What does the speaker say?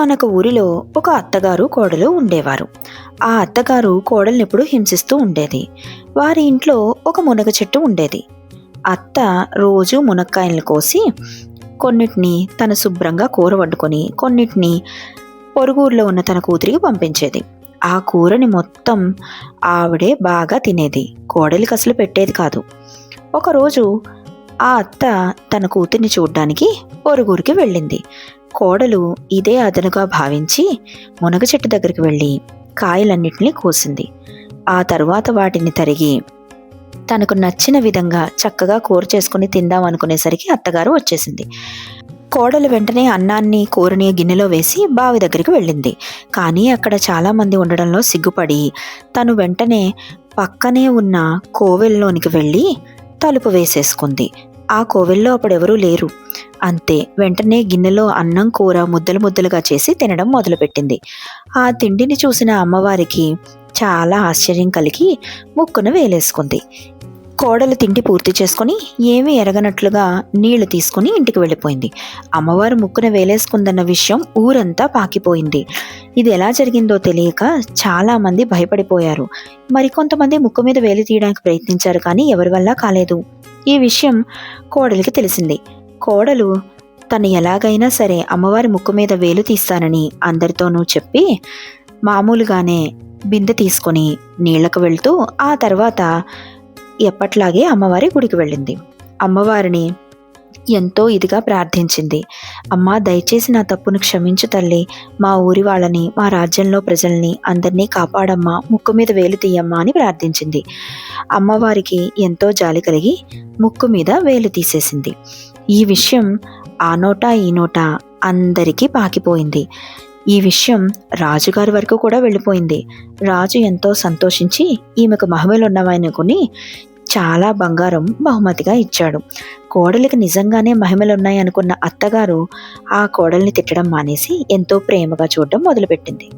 ఒకనొక ఊరిలో ఒక అత్తగారు కోడలు ఉండేవారు. ఆ అత్తగారు కోడల్ని ఎప్పుడు హింసిస్తూ ఉండేది. వారి ఇంట్లో ఒక మునగ చెట్టు ఉండేది. అత్త రోజు మునక్కాయలను కోసి కొన్నిటిని తను శుభ్రంగా కూర వండుకొని కొన్నిటిని పొరుగురులో ఉన్న తన కూతురికి పంపించేది. ఆ కూరని మొత్తం ఆవిడే బాగా తినేది. కోడలికి అసలు పెట్టేది కాదు. ఒకరోజు ఆ అత్త తన కూతుర్ని చూడ్డానికి పొరుగురికి వెళ్ళింది. కోడలు ఇదే అదనుగా భావించి మునగ చెట్టు దగ్గరికి వెళ్ళి కాయలన్నింటినీ కోసింది. ఆ తరువాత వాటిని తరిగి తనకు నచ్చిన విధంగా చక్కగా కూర చేసుకుని తిందాం అనుకునేసరికి అత్తగారు వచ్చేసింది. కోడలు వెంటనే అన్నాన్ని కూరని గిన్నెలో వేసి బావి దగ్గరికి వెళ్ళింది. కానీ అక్కడ చాలామంది ఉండడంలో సిగ్గుపడి తను వెంటనే పక్కనే ఉన్న కోవెల్లోనికి వెళ్ళి తలుపు వేసేసుకుంది. ఆ కోవెల్లో అప్పుడెవరూ లేరు. అంతే వెంటనే గిన్నెలో అన్నం కూర ముద్దలు ముద్దలుగా చేసి తినడం మొదలుపెట్టింది. ఆ తిండిని చూసిన అమ్మవారికి చాలా ఆశ్చర్యం కలిగి ముక్కున వేలేసుకుంది. కోడలు తిండి పూర్తి చేసుకుని ఏమీ ఎరగనట్లుగా నీళ్ళు తీసుకుని ఇంటికి వెళ్ళిపోయింది. అమ్మవారు ముక్కున వేలేసుకుందన్న విషయం ఊరంతా పాకిపోయింది. ఇది ఎలా జరిగిందో తెలియక చాలామంది భయపడిపోయారు. మరికొంతమంది ముక్కు మీద వేలు తీయడానికి ప్రయత్నించారు కానీ ఎవరి వల్ల కాలేదు. ఈ విషయం కోడలికి తెలిసింది. కోడలు తను ఎలాగైనా సరే అమ్మవారి ముక్కు మీద వేలు తీస్తానని అందరితోనూ చెప్పి మామూలుగానే బిందె తీసుకొని నీళ్ళకు వెళ్తూ ఆ తర్వాత ఎప్పట్లాగే అమ్మవారి గుడికి వెళ్ళింది. అమ్మవారిని ఎంతో ఇదిగా ప్రార్థించింది. అమ్మా దయచేసి నా తప్పును క్షమించు తల్లి. మా ఊరి వాళ్ళని మా రాజ్యంలో ప్రజల్ని అందరినీ కాపాడమ్మా. ముక్కు మీద వేలు తీయమ్మా అని ప్రార్థించింది. అమ్మవారికి ఎంతో జాలి కలిగి ముక్కు మీద వేలు తీసేసింది. ఈ విషయం ఆ నోట ఈ నోట అందరికీ పాకిపోయింది. ఈ విషయం రాజుగారి వరకు కూడా వెళ్ళిపోయింది. రాజు ఎంతో సంతోషించి ఈమెకు మహిమలున్నవనుకుని చాలా బంగారం బహుమతిగా ఇచ్చాడు. కోడలికి నిజంగానే మహిమలున్నాయి అనుకున్న అత్తగారు ఆ కోడల్ని తిట్టడం మానేసి ఎంతో ప్రేమగా చూడడం మొదలుపెట్టింది.